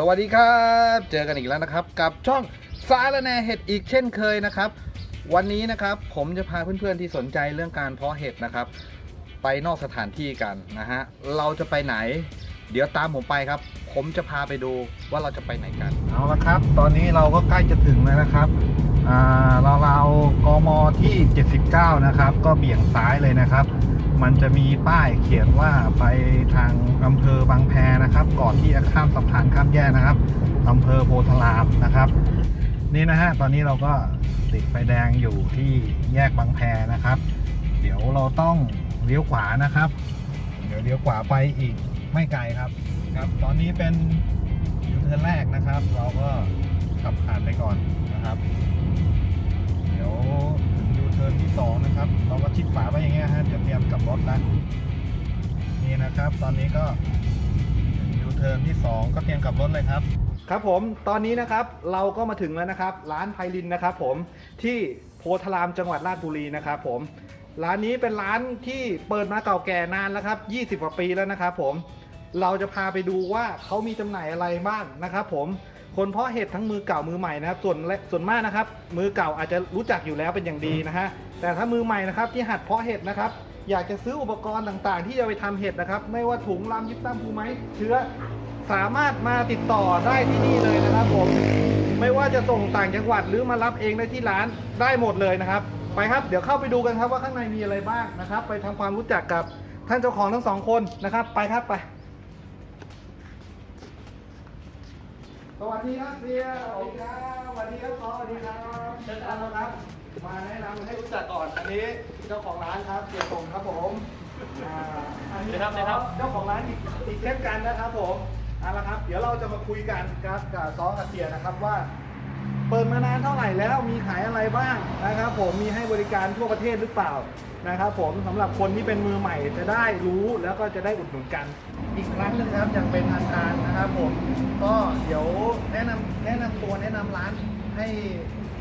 สวัสดีครับ เจอกันอีกแล้วนะครับ กับช่องสารแหนเห็ดอีกเช่นเคยนะครับ วันนี้นะครับผมจะพาเพื่อนๆที่สนใจเรื่องการเพาะเห็ดนะครับ ไปนอกสถานที่กันนะฮะเราจะไปไหน เดี๋ยวตามผมไปครับ ผมจะพาไปดูว่าเราจะไปไหนกันเอาละครับ ตอนนี้เราก็ใกล้จะถึงแล้วนะครับอ่าเราเรากมที่ 79 นะครับ ก็เบี่ยงซ้ายเลยนะครับ มันจะมีป้ายเขียนว่าไปทางอำเภอบางแพนะครับ ก่อนที่จะข้ามสะพานข้ามแยกนะครับอำเภอโพธารามนะครับ นี่นะฮะตอนนี้เราก็ติดไฟแดงอยู่ที่แยกบางแพนะครับ เดี๋ยวเราต้องเลี้ยวขวานะครับ เดี๋ยวเลี้ยวขวาไปอีกไม่ไกลครับครับ ตอนนี้เป็นยูเทิร์นแรกนะครับ เราก็ขับผ่านไปก่อนนะครับ เดี๋ยว ทิร์นที่สองนะครับ เราก็ชิดฝาไว้อย่างเงี้ยฮะเดี๋ยวเตรียมกลับรถแล้วนี่นะครับ ตอนนี้ก็ยูเทิร์นที่สองก็เตรียมกลับรถเลยครับ ครับผมตอนนี้นะครับเราก็มาถึงแล้วนะครับ ร้านไพลินนะครับ ผมที่โพธารามจังหวัดราชบุรีนะครับผมร้านนี้เป็นร้านที่เปิดมาเก่าแก่นานแล้วครับ 20 กว่าปีแล้วนะครับผม เราจะพาไปดูว่าเขามีจำหน่ายอะไรบ้างนะครับผม คนเพาะเห็ดทั้งมือเก่ามือใหม่นะครับส่วนและส่วนมากนะครับ มือเก่าอาจจะรู้จักอยู่แล้วเป็นอย่างดีนะฮะแต่ถ้ามือใหม่นะครับที่หัดเพาะเห็ดนะครับ อยากจะซื้ออุปกรณ์ต่างๆ ที่จะไปทำเห็ดนะครับ ไม่ว่าถุงลำยิบตั้มภูไม้เชื้อสามารถมาติดต่อได้ที่นี่เลยนะครับผมไม่ว่าจะส่งต่างจังหวัดหรือมารับเองได้ที่ร้านได้หมดเลยนะครับ ไปครับเดี๋ยวเข้าไปดูกันครับว่าข้างในมีอะไรบ้างนะครับ ไปทำความรู้จักกับท่านเจ้าของทั้งสองคนนะครับ ไปครับไป สวัสดีครับเสียสวัสดีครับสวัสดีครับซอสวัสดีครับเชิญครับครับ มาแนะนำให้รู้จักก่อน อันนี้เจ้าของร้านครับเสียสมครับผมอ่าอันนี้ครับครับเจ้าของร้านอีกอีกเช่นกันนะครับผมเอาละครับ เดี๋ยวเราจะมาคุยกันกับกับซอกับเสียนะครับว่า เปิดมานานเท่าไหร่แล้วมีขายอะไรบ้างนะครับผมมีให้บริการทั่วประเทศหรือเปล่านะครับผมสำหรับคนที่เป็นมือใหม่จะได้รู้แล้วก็จะได้อุดหนุนกัน อีกครั้งหนึงครับอย่างเป็นทางการนะครับผมก็เดี๋ยวแนะนำแนะนำตัวแนะนำร้านให้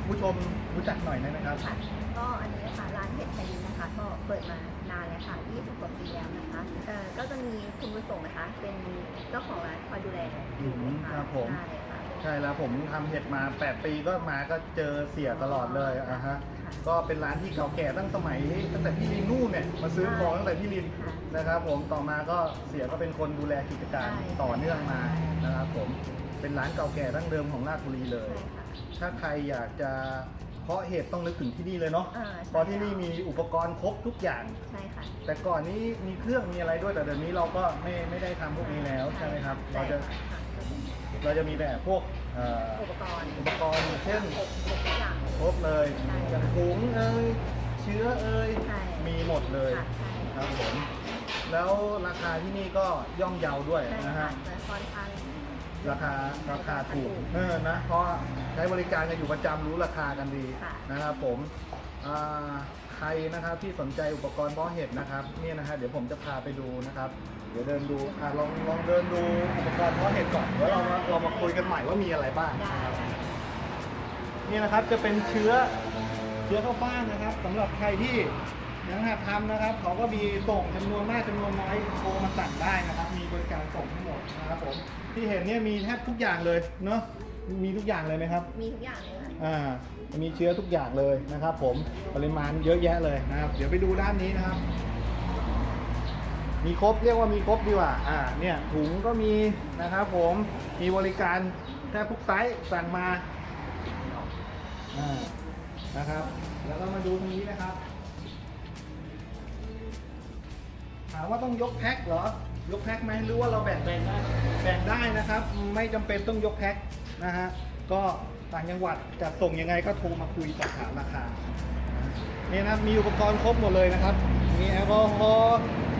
ผู้ชมรู้จักหน่อยได้ไหมครับค่ะก็อันนี้นะคะร้านเห็ดไทยนะคะ ก็เปิดมานานแล้วค่ะ20กว่าปีแล้วนะคะเอ่อก็จะมีคุณบุญส่งนะคะ เป็นเจ้าของร้านคอยดูแลอืมครับผมใช่ค่ะ ใช่แล้วผมทำเห็ดมา 8 ปีก็มาก็เจอเสียตลอดเลยอะฮะก็เป็นร้านที่เก่าแก่ตั้งสมัยตั้งแต่พี่ลินนู่นเนี่ยมาซื้อของตั้งแต่พี่ลินค่ะนะครับผมต่อมาก็เสียก็เป็นคนดูแลกิจการใช่ ต่อเนื่องมานะครับผมเป็นร้านเก่าแก่ดั้งเดิมของราชบุรีเลยใช่ค่ะถ้าใครอยากจะเพาะเห็ดต้องนึกถึงที่นี่เลยเนาะอ่าใช่ เพราะที่นี่มีอุปกรณ์ครบทุกอย่าง ใช่ค่ะ แต่ก่อนนี้มีเครื่องมีอะไรด้วยแต่เดี๋ยวนี้เราก็ไม่ไม่ได้ทำพวกนี้แล้วใช่ไหมครับ เราจะใช่ค่ะ เราจะมีแบบพวกเอ่ออุปกรณ์อุปกรณ์เช่นอบอบทุกอย่าง ครบเลยใช่อย่างถุงเอ่ยเชื้อเอ่ยใช่ มีหมดเลยค่ะใช่ครับผมแล้วราคาที่นี่ก็ย่อมเยาด้วยใช่นะค่ะฮะจะค่อนข้าง ราคาราคาถูกเออนะเพราะใช้บริการกันอยู่ประจำรู้ราคากันดีค่ะ นะครับผมอ่า ใครนะครับที่สนใจอุปกรณ์เพาะเห็ดนะครับเนี่ยนะฮะเดี๋ยวผมจะพาไปดูนะครับ เดี๋ยวเดินดูอะลองลองเดินดูอุปกรณ์เพาะเห็ดก่อนแล้วเรามาเรามาคุยกันใหม่ว่ามีอะไรบ้างนี่นะครับจะเป็นเชื้อเชื้อข้าวฟ่างนะครับสำหรับใครที่ยังหัดทำนะครับ เขาก็มีส่งจำนวนมากจำนวนน้อยโทรมาสั่งได้นะครับ มีบริการส่งทั้งหมดนะครับผมที่เห็นเนี่ยมีแทบทุกอย่างเลยเนาะ มีทุกอย่างเลยไหมครับ มีทุกอย่างเลยค่ะ อ่ามีเชื้อทุกอย่างเลยนะครับ ผมปริมาณเยอะแยะเลยนะครับ เดี๋ยวไปดูด้านนี้นะครับ มีครบเรียกว่ามีครบดีกว่า อ่า เนี่ยถุงก็มีนะครับ ผมมีบริการแทบทุกไซส์สั่งมา อ่านะครับ แล้วก็มาดูตรงนี้นะครับ ถามว่าต้องยกแพ็คเหรอ ยกแพ็คไหมหรือว่าเราแบ่งแบ่งได้แบ่งได้นะครับ ไม่จำเป็นต้องยกแพ็คนะฮะก็ต่างจังหวัดจะส่งยังไงก็โทรมาคุยสอบถามราคาเนี่ยนะมีอุปกรณ์ครบหมดเลยนะครับ มีแอลกอฮอล์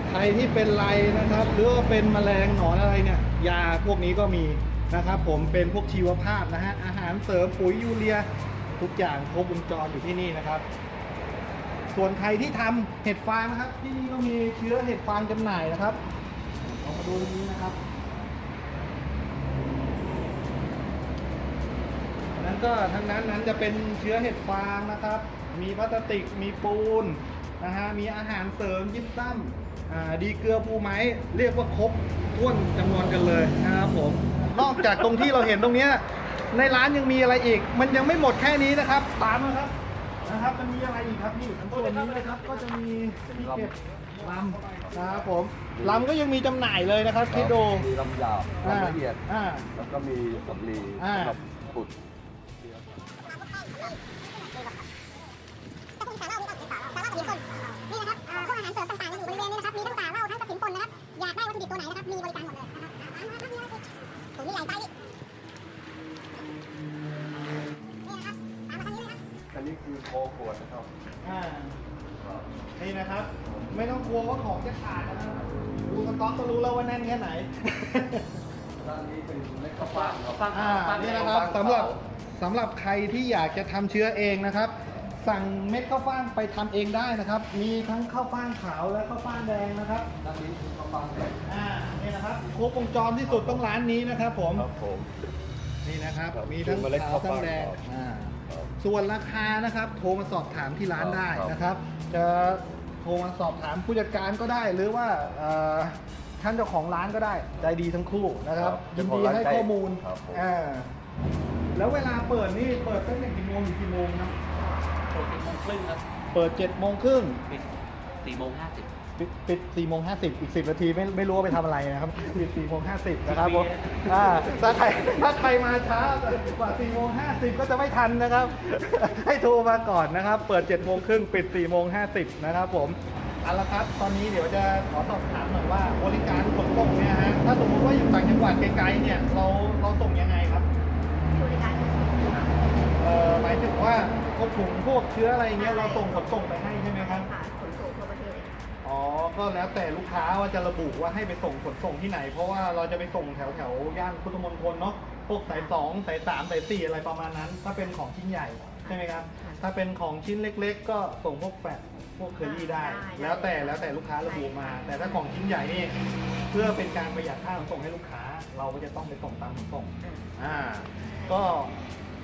ใครที่เป็นไรนะครับ หรือว่าเป็นแมลงหนอนอะไรเนี่ย ยาพวกนี้ก็มีนะครับผมเป็นพวกชีวภาพนะฮะอาหารเสริมปุ๋ยยูเรีย ทุกอย่างครบวงจรอยู่ที่นี่นะครับ ส่วนใครที่ทำเห็ดฟางนะครับ ที่นี่ก็มีเชื้อเห็ดฟางจำหน่ายนะครับ ลองมาดูตรงนี้นะครับอันนั้นก็ทั้งนั้นนั้นจะเป็นเชื้อเห็ดฟางนะครับ มีพลาสติก มีปูนนะฮะ มีอาหารเสริมยิบซ้ำอ่าดีเกลือภูไม้ เรียกว่าครบท้วนจำนวนกันเลยนะครับผม นอกจากตรงที่เราเห็นตรงเนี้ยในร้านยังมีอะไรอีก มันยังไม่หมดแค่นี้นะครับ ตามมาครับนะครับ มันมีอะไรอีกครับนี่ส่วนนี้นะครับ ก็จะมีที่เก็บลำนะครับผม ลำก็ยังมีจำหน่ายเลยนะครับคิดดู มีลำหยาบลำละเอียด อ่า แล้วก็มีสำลีอ่า สำหรับขุดนี่นะครับอ่าพวกอาหารเสริมต่างๆอยู่บริเวณนี้นะครับมีทั้งป่าว่าวทั้งกระถินป่นนะครับอยากได้วัตถุดิบตัวไหนนะครับมีบริการหมดเลยนะครับอ่ามาครับนี่นะครับถุงนี้ใหญ่ไปนี่นี่นะครับตามมาทางนี้เลยครับอันนี้คือโคขวดนะครับ อ่า นี่นะครับ ไม่ต้องกลัวว่าของจะขาดนะครับดูสต็อกก็รู้แล้วว่าแน่นแค่ไหนด้านนี้เป็นเม็ดข้าวฟ่างครับอ่านี่นะครับสำหรับสำหรับใครที่อยากจะทำเชื้อเองนะครับ สั่งเม็ดข้าวฟ่างไปทำเองได้นะครับ มีทั้งข้าวฟ่างขาวและข้าวฟ่างแดงนะครับด้านนี้คือข้าวฟ่างแดงอ่านี่นะครับครบวงจรที่สุดต้องร้านนี้นะครับ ผมครับผมนี่นะครับครับมีทั้งคือเมล็ดขาวทั้งแดงข้าวฟ่างอ่าครับ ส่วนราคานะครับโทรมาสอบถามที่ร้านได้ครับนะครับ จะโทรมาสอบถามผู้จัดการก็ได้ หรือว่าเอ่อท่านเจ้าของร้านก็ได้ใจดีทั้งคู่นะครับยินดีให้ข้อมูลครับผมอ่าแล้วเวลาเปิดนี่เปิดตั้งแต่กี่โมงถึงกี่โมงครับเปิดสิบโมงครึ่งครับเปิด7จ็ดโมงครึ่งปิดสี่โมงห้าสิบ ปิดปิดสี่โมงห้าสิบอีกสิบนาทีไม่ไม่รู้ว่าไปทำอะไรนะครับปิดสี่โมงห้าสิบนะครับผมอ่าถ้าใครถ้าใครมาช้ากว่าสี่โมงห้าสิบก็จะไม่ทันนะครับ ให้โทรมาก่อนนะครับ เปิด7จ็ดโมงครึ่งปิด4ี่โมงห้าสิบนะครับผมเอาละครับ ตอนนี้เดี๋ยวจะขอสอบถามหน่อยว่าบริการขนส่งเนี่ยฮะถ้าสมมติว่าอยู่ต่างจังหวัดไกลๆเนี่ยเราเราส่งยังไงครับบริการเอ่อหมายถึงว่าพวกถุงพวกเชื้ออะไรเงี้ยเราส่งขนส่งไปให้ใช่ไหมครับ ก็แล้วแต่ลูกค้าว่าจะระบุว่าให้ไปส่งขนส่งที่ไหน เพราะว่าเราจะไปส่งแถวแถวๆย่านพุทธมณฑลเนาะพวกสายสองสายสามสายสี่อะไรประมาณนั้น ถ้าเป็นของชิ้นใหญ่ใช่ไหมครับ ถ้าเป็นของชิ้นเล็ก ๆ ก็ส่งพวกแปะพวกเคอรี่ได้ แล้วแต่แล้วแต่ลูกค้าระบุมา แต่ถ้าของชิ้นใหญ่นี่เพื่อเป็นการประหยัดค่าขนส่งให้ลูกค้า เราก็จะต้องไปส่งตามขนส่งอ่าก็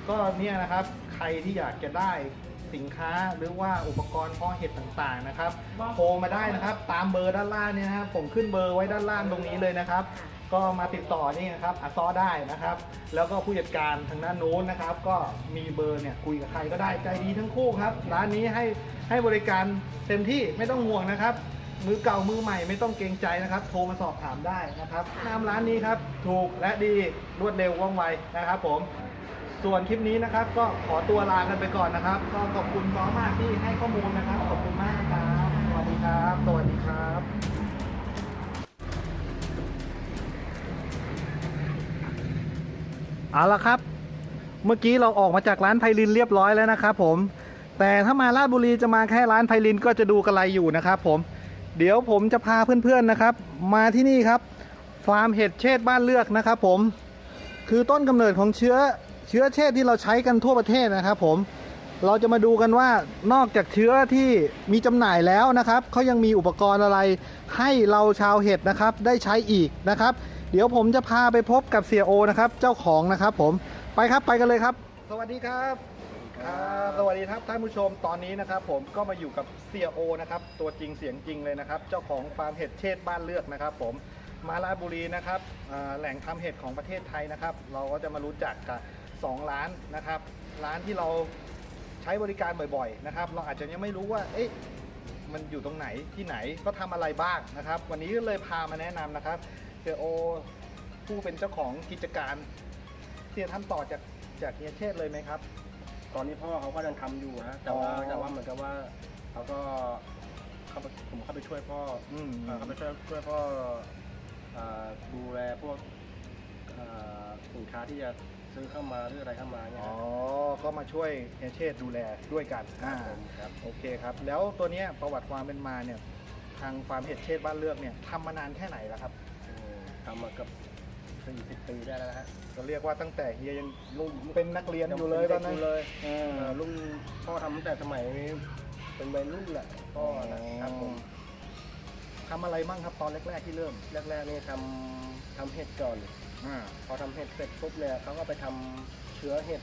ก็เนี่ยนะครับใครที่อยากจะได้ สินค้า หรือว่าอุปกรณ์เพาะเห็ดต่างๆนะครับโทรมาได้นะครับตามเบอร์ด้านล่างเนี่ยนะครับผมขึ้นเบอร์ไว้ด้านล่างตรงนี้เลยนะครับ ก็มาติดต่อนี่นะครับอาซอได้นะครับ แล้วก็ผู้จัดการทางด้านนู้นนะครับ ก็มีเบอร์เนี่ยคุยกับใครก็ได้ใจดีทั้งคู่ครับร้านนี้ให้ให้บริการเต็มที่ไม่ต้องห่วงนะครับมือเก่ามือใหม่ไม่ต้องเกรงใจนะครับ โทรมาสอบถามได้นะครับนามร้านนี้ครับ ถูกและดีรวดเร็วว่องไวนะครับผม ส่วนคลิปนี้นะครับ ก็ขอตัวลากันไปก่อนนะครับ ก็ขอบคุณน้องมากที่ให้ข้อมูลนะครับ ขอบคุณมากครับสวัสดีครับสวัสดีครับเอาละครับ เมื่อกี้เราออกมาจากร้านไพลินเรียบร้อยแล้วนะครับผม แต่ถ้ามาราชบุรีจะมาแค่ร้านไพลินก็จะดูกระไรอยู่นะครับผม เดี๋ยวผมจะพาเพื่อนๆนะครับ มาที่นี่ครับ ฟาร์มเห็ดเชษบ้านเลือกนะครับผม คือต้นกำเนิดของเชื้อ เชื้อเชษที่เราใช้กันทั่วประเทศนะครับผมเราจะมาดูกันว่านอกจากเชื้อที่มีจำหน่ายแล้วนะครับเขายังมีอุปกรณ์อะไรให้เราชาวเห็ดนะครับได้ใช้อีกนะครับ เดี๋ยวผมจะพาไปพบกับเสียโอนะครับเจ้าของนะครับผมไปครับไปกันเลยครับ สวัสดีครับครับสวัสดีครับท่านผู้ชมตอนนี้นะครับ ผมก็มาอยู่กับเสียโอนะครับตัวจริงเสียงจริงเลยนะครับ เจ้าของฟาร์มเห็ดเชษบ้านเลือกนะครับ ผมมาลาชบุรีนะครับอ่าแหล่งทำเห็ดของประเทศไทยนะครับ เราก็จะมารู้จักกับ สองร้านนะครับ ร้านที่เราใช้บริการบ่อยๆนะครับ เราอาจจะยังไม่รู้ว่า เอ๊ะมันอยู่ตรงไหนที่ไหนก็ทำอะไรบ้างนะครับ วันนี้ก็เลยพามาแนะนำนะครับเซโอผู้เป็นเจ้าของกิจการเสียทำต่อจากจากเฮียเชษเลยไหมครับ ตอนนี้พ่อเขาก็ยังทำอยู่นะแต่ว่าอ๋อแต่ว่าเหมือนกับว่าเขาก็เข้าไปผมเข้าไปช่วยพ่ออืมเอ่อเข้าไปช่วยช่วยพ่อเอ่อดูแลพวกเอ่อสินค้าที่จะ ซื้อเข้ามาหรืออะไรเข้ามาเนี่ยอ๋อครับก็มาช่วยเฮียเชษดูแลด้วยกันอ่าครับโอเคครับ แล้วตัวเนี้ยประวัติความเป็นมาเนี่ย ทางฟาร์มเห็ดเชษบ้านเลือกเนี่ยทำมานานแค่ไหนแล้วครับเออทำมาเกับ40ปีได้แล้วนะฮะก็เรียกว่าตั้งแต่เฮียยังเป็นนักเรียนอยู่เลยตอนนั้นป็ด็กเลยเอเอ่ออรุ่นพ่อทำตั้งแต่สมัยเป็นวัยรุ่นแหละพ่อนะครับผมทำอะไรบ้างครับตอนแรก ๆที่เริ่ม แรกๆนี่ทำทำเห็ดก่อน อ่าพอทำเห็ดเสร็จปุ๊บเนี่ยเขาก็ไปทำเชื้อเห็ด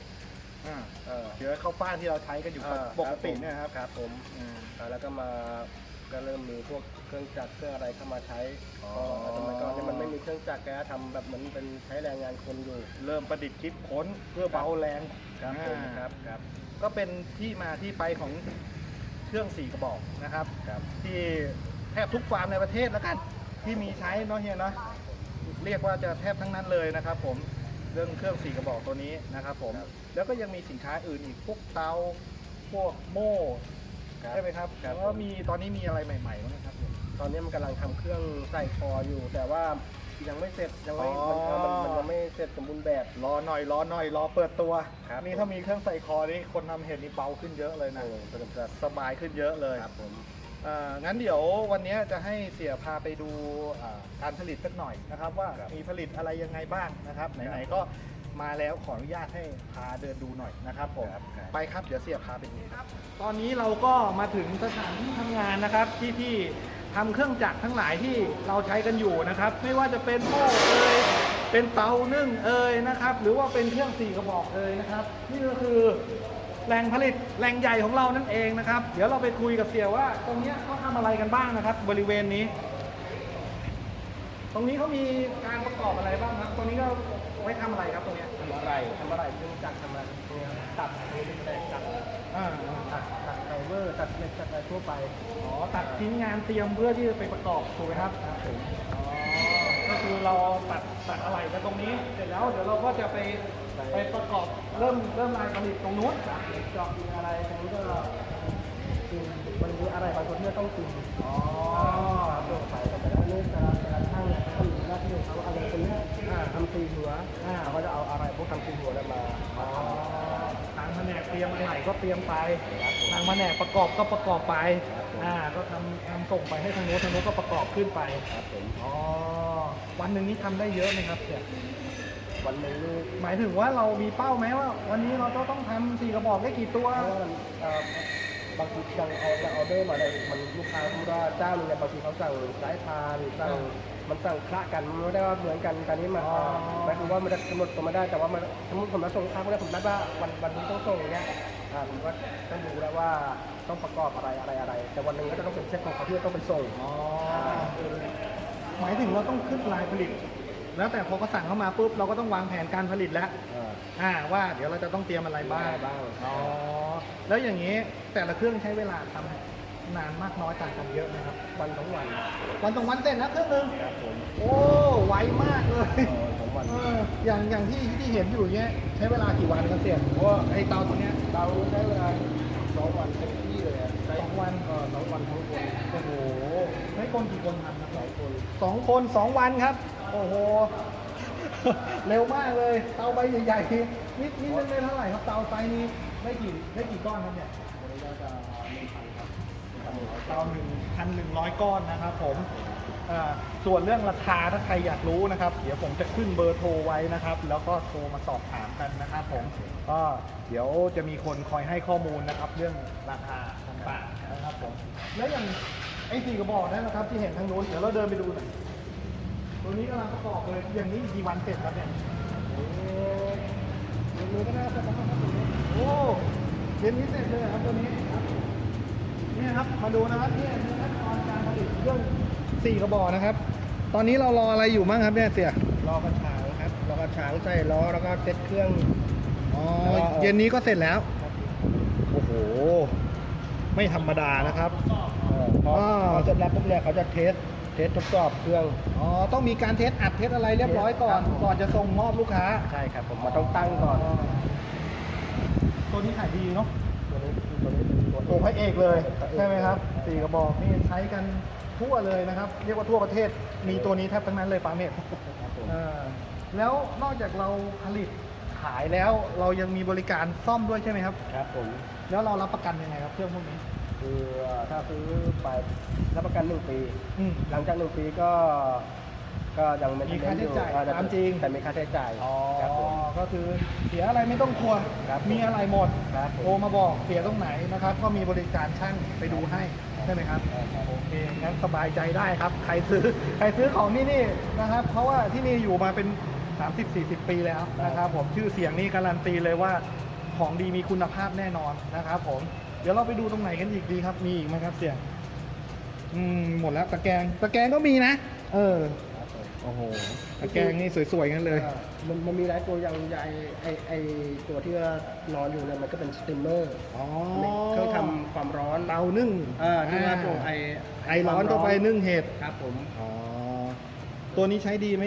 อ่าเออเชื้อข้าวฟ่างที่เราใช้กันอยู่อ่าปกติเนี่ยครับครับผมอ่าอ่าแล้วก็มาก็เริ่มมีพวกเครื่องจักรเครื่องอะไรเข้ามาใช้อ๋อ ก็สมัยก่อนเนี่ยมันไม่มีเครื่องจักรแกทำแบบเหมือนเป็นใช้แรงงานคนอยู่ เริ่มประดิษฐ์คิดค้นเพื่อเบาแรงครับผมอ่าครับครับ ก็เป็นที่มาที่ไปของเครื่องสี่กระบอกนะครับ ครับ ที่แทบทุกฟาร์มในประเทศแล้วกัน ที่มีใช้เนาะเฮียเนาะ เรียกว่าจะแทบทั้งนั้นเลยนะครับ ผมเรื่องเครื่องสี่กระบอกตัวนี้นะครับ ผมครับ แล้วก็ยังมีสินค้าอื่นอีกพวกเตาพวกโม่ใช่ไหมครับครับแล้วก็มีตอนนี้มีอะไรใหม่ๆบ้างไหมครับตอนนี้มันกำลังทำเครื่องใส่คออยู่ แต่ว่ายังไม่เสร็จยังไม่อ๋อมันเออมันมันยังไม่เสร็จสมบูรณ์แบบ รอหน่อยรอหน่อยรอเปิดตัวครับนี่ถ้ามีเครื่องใส่คอนี่คนทำเห็ดนี่เบาขึ้นเยอะเลยนะโอ้เป็นแบบสบายขึ้นเยอะเลย ครับผมเอ่องั้นเดี๋ยววันนี้จะให้เสียพาไปดูอ่าการผลิตสักหน่อยนะครับ ว่าครับมีผลิตอะไรยังไงบ้างนะครับ ไหนๆก็มาแล้วขออนุญาตให้พาเดินดูหน่อยนะครับผมครับครับ ไปครับเดี๋ยวเสียพาไปดูครับ ตอนนี้เราก็มาถึงสถานที่ทำงานนะครับ ที่ที่ทำเครื่องจักรทั้งหลายที่เราใช้กันอยู่นะครับ ไม่ว่าจะเป็นโม่เอ่ยเป็นเตานึ่งเอ่ยนะครับ หรือว่าเป็นเครื่องสี่กระบอกเอ่ยนะครับ นี่ก็คือ แหล่งผลิตแหล่งใหญ่ของเรานั่นเองนะครับ เดี๋ยวเราไปคุยกับเสียว่า ตรงเนี้ยเขาทำอะไรกันบ้างนะครับ บริเวณนี้ ตรงนี้เขามีการประกอบอะไรบ้างครับ ตรงนี้ก็ไว้ทำอะไรครับตรงเนี้ยทำอะไรทำอะไรเครื่องจักรทำอะไรเนี่ยตัดนี่เป็นแรงจักรอ่าตัดตัดไฟเบอร์ตัดเหล็กตัดอะไรทั่วไปอ๋อตัดชิ้นงานเตรียมเพื่อที่จะไปประกอบถูกไหมครับครับผมอ๋อก็คือเราตัดตัดอะไรกันตรงนี้ เสร็จแล้วเดี๋ยวเราก็จะไป ไปประกอบเริ่มเริ่มลายผลิตตรงนู้นเจาะยิงอะไรตรงนี้ก็กินมันมีอะไรบางคนที่ต้องกินอ๋อตัวไปก็จะได้เลือกแต่ละแต่ละช่างเนี่ยเขามีหน้าที่ของเขาอะไรคนนี้ทำตีหัวเขาก็จะเอาอะไรพวกทำตีหัวแล้วมาอ๋อทางแผนกเตรียมอะไรก็เตรียมไปทางแผนกประกอบก็ประกอบไปอ่าก็ทำทำส่งไปให้ทางโน้นทางโน้นก็ประกอบขึ้นไปครับผมอ๋อวันหนึ่งนี้ทำได้เยอะไหมครับเสี่ย วันหนึ่งนี่หมายถึงว่าเรามีเป้าไหมว่า วันนี้เราจะต้องทำสี่กระบอกได้กี่ตัว เพราะว่ามันเอ่อบางทียังเอาจะออเดอร์มาเลยมันลูกค้าพูดว่าเจ้าหนึงเนี่ยบางทีเขาสั่งสายพานสั่งมันสั่งคละกันมันไม่ได้ว่าเหมือนกันตอนนี้มันอ๋อหมายถึงว่ามันจะกำหนดตัวมาได้แต่ว่ามันสมมติผมมาส่งค้าก็ได้ผมนัดว่าวันวันนี้ต้องส่งอย่างเงี้ยอ่าผมก็ต้องรู้แล้วว่าต้องประกอบอะไรอะไรอะไร แต่วันหนึ่งก็จะต้องเป็นเซ็ตของเขาที่ต้องไปส่งอ๋อ หมายถึงเราต้องขึ้นลายผลิต แล้วแต่พอเขาสั่งเข้ามาปุ๊บเราก็ต้องวางแผนการผลิตแล้วอ่าอ่าว่าเดี๋ยวเราจะต้องเตรียมอะไรบ้างอะไรบ้างอ๋อ แล้วอย่างนี้แต่ละเครื่องใช้เวลาทำนานมากน้อยต่างกันเยอะไหมครับ วันทั้งวันวันสองวันเสร็จแล้วเครื่องหนึงครับผมโอ้ไวมากเลยเออทั้งวัน เอออย่างอย่างที่ที่เห็นอยู่เนี้ยใช้เวลากี่วันครับเสี่ยเพราะว่าไอ้เตาตัวเนี้ยเราใช้เวลาสองวันเต็มที่เลยอะใช้สองวันเออสองวันทั้งคนโอ้โหใช้คนกี่คนทำครับสองคนสองคนสองวันครับ โอ้โห เร็วมากเลย เตาใบใหญ่ๆนี่นี่เล่นได้เท่าไหร่ครับเตาไซส์นี้ได้กี่ได้กี่ก้อนครับเนี่ยวันนี้ก็จะหนึ่งพันครับหนึ่งพันหนึ่งร้อยเตาหนึ่งพันหนึ่งร้อยก้อนนะครับผมอ่าส่วนเรื่องราคาถ้าใครอยากรู้นะครับ เดี๋ยวผมจะขึ้นเบอร์โทรไว้นะครับ แล้วก็โทรมาสอบถามกันนะครับผมก็เดี๋ยวจะมีคนคอยให้ข้อมูลนะครับ เรื่องราคาต่างๆนะครับผมแล้วอย่างไอ้สี่กระบอกนั่นนะครับที่เห็นทางนู้นเดี๋ยวเราเดินไปดูหน่อย ตัวนี้กำลังประกอบเลย อย่างนี้กี่วันเสร็จครับเนี่ยมือก็น่าจะประมาณนี้โอ้เย็นนี้เสร็จเลยเหรอครับตัวนี้ครับนี่ครับ มาดูนะครับนี่คือขั้นตอนการผลิตเครื่องสี่กระบอกนะครับ ตอนนี้เรารออะไรอยู่บ้างครับเนี่ยเสี่ยรอกระถางครับรอกระถางใส่ล้อแล้วก็เซ็ตเครื่อง อ๋อแล้วก็เย็นนี้ก็เสร็จแล้ว โอ้โห ไม่ธรรมดานะครับเออพออ่าพอเสร็จแล้วปุ๊บเนี่ยเขาจะเทส เทสทดสอบเครื่องอ๋อต้องมีการเทสอัดเทสอะไรเรียบร้อยก่อนครับก่อนจะส่งมอบลูกค้า ใช่ครับผมมันต้องตั้งก่อน ตัวนี้ขายดีเนาะตัวนี้ตัวนี้เป็นตัวตัวพระเอกเลยพระเอกใช่ไหมครับสี่กระบอกนี่ใช้กันทั่วเลยนะครับ เรียกว่าทั่วประเทศมีตัวนี้แทบทั้งนั้นเลยปาเมดครับผมเออแล้วนอกจากเราผลิตขายแล้วเรายังมีบริการซ่อมด้วยใช่ไหมครับ ครับผม แล้วเรารับประกันยังไงครับเครื่องพวกนี้ คือถ้าซื้อไปรับประกันหนึ่งปี อืม หลังจากหนึ่งปีก็ ก็ยังไม่มีค่าใช้จ่ายอ่ตามจริง แต่มีค่าใช้จ่ายอ๋อ ครับผม ก็คือเสียอะไรไม่ต้องกลัว ครับมีอะไรหมดครับผมโทรมาบอกเสียตรงไหนนะครับ ก็มีบริการช่างไปดูให้ใช่ไหมครับ ใช่ครับ โอเคงั้นสบายใจได้ครับ ใครซื้อ ใครซื้อของที่นี่นะครับ เพราะว่าที่นี่อยู่มาเป็น 30-40 ปีแล้วนะครับผม ชื่อเสียงนี่การันตีเลยว่าของดีมีคุณภาพแน่นอนนะครับผม เดี๋ยวเราไปดูตรงไหนกันอีกดีครับ มีอีกไหมครับเสียงอืมหมดแล้วตะแกรงตะแกรงก็มีนะ เออครับผมโอ้โห ตะแกรงนี่สวยๆกันเลย อ่ามันมันมีหลายตัวอย่างใหญ่ไอไอตัวที่ว่านอนอยู่เนี่ยมันก็เป็นสติมเมอร์อ๋อเครื่องทำความร้อนเตานึ่งอ่าที่ว่าส่งไอไอร้อนเข้าไปนึ่งเห็ด ครับผม อ๋อ ตัวนี้ใช้ดีไหม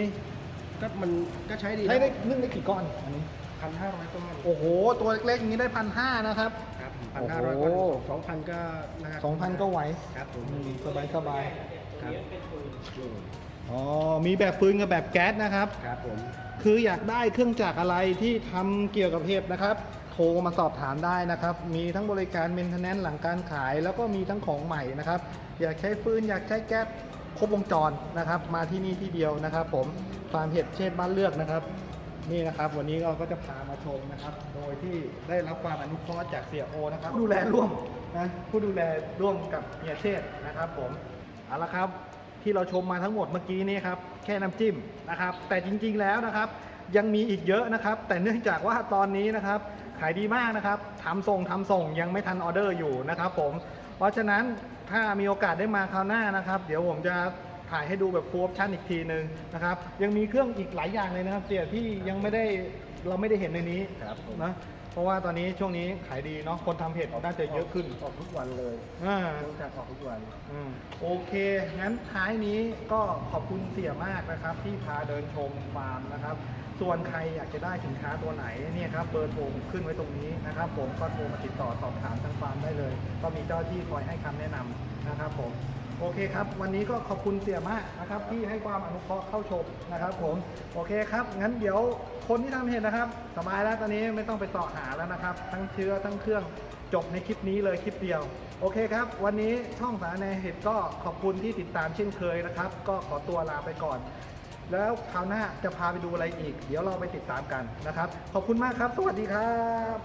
ก็มันก็ใช้ดีใช้ได้นึ่งได้กี่ก้อน อันนี้ พันห้าร้อยก้อนโอ้โห ตัวเล็กๆอย่างนี้ได้พันห้านะครับครับโอ้ พันโหห้าร้อยก้อนสองพันก็นะครับสองพันก็ไหวครับผมสบายสบายครับๆอ๋อมีแบบฟืนกับแบบแก๊สนะครับครับผมคืออยากได้เครื่องจักรอะไรที่ทำเกี่ยวกับเห็ดนะครับโทรมาสอบถามได้นะครับ มีทั้งบริการเมนเทนแนนหลังการขาย แล้วก็มีทั้งของใหม่นะครับ อยากใช้ฟืนอยากใช้แก๊สครบวงจรนะครับ มาที่นี่ที่เดียวนะครับ ผมฟาร์มเห็ดเชษบ้านเลือกนะครับ นี่นะครับ วันนี้เราก็จะพามาชมนะครับ โดยที่ได้รับความอนุเคราะห์จากเสียโอนะครับผู้ดูแลร่วมนะผู้ดูแลร่วมกับเฮียเชษนะครับผมเอาละครับที่เราชมมาทั้งหมดเมื่อกี้นี้ครับแค่น้ำจิ้มนะครับ แต่จริงๆแล้วนะครับยังมีอีกเยอะนะครับ แต่เนื่องจากว่าตอนนี้นะครับ ขายดีมากนะครับทำส่งทำส่งยังไม่ทันออเดอร์อยู่นะครับ ผม เพราะฉะนั้นถ้ามีโอกาสได้มาคราวหน้านะครับ เดี๋ยวผมจะ ถ่ายให้ดูแบบฟูลออปชั่นอีกทีหนึ่งนะครับยังมีเครื่องอีกหลายอย่างเลยนะครับเสียที่ยังไม่ได้เราไม่ได้เห็นในนี้ครับผมนะเพราะว่าตอนนี้ช่วงนี้ขายดีเนาะคนทำเพจน่าจะเยอะขึ้นออกทุกวันเลยอ่าเครื่องจักรออกทุกวัน อืมโอเค งั้นท้ายนี้ก็ขอบคุณเสี่ยมากนะครับ ที่พาเดินชมฟาร์มนะครับ ส่วนใครอยากจะได้สินค้าตัวไหนเนี่ยครับเบอร์โทรผมขึ้นไว้ตรงนี้นะครับ ผมก็โทรมาติดต่อสอบถามทางฟาร์มได้เลย ก็มีเจ้าหน้าที่คอยให้คำแนะนำนะครับผม โอเคครับ วันนี้ก็ขอบคุณเสี่ยมากนะครับ ที่ให้ความอนุเคราะห์เข้าชมนะครับ ผมโอเคครับ งั้นเดี๋ยวคนที่ทำเห็ดนะครับสบายแล้วตอนนี้ไม่ต้องไปเสาะหาแล้วนะครับ ทั้งเชื้อทั้งเครื่องจบในคลิปนี้เลยคลิปเดียว โอเคครับ วันนี้ช่องสารในเห็ดก็ขอบคุณที่ติดตามเช่นเคยนะครับ ก็ขอตัวลาไปก่อน แล้วคราวหน้าจะพาไปดูอะไรอีก เดี๋ยวเราไปติดตามกันนะครับ ขอบคุณมากครับ สวัสดีครับ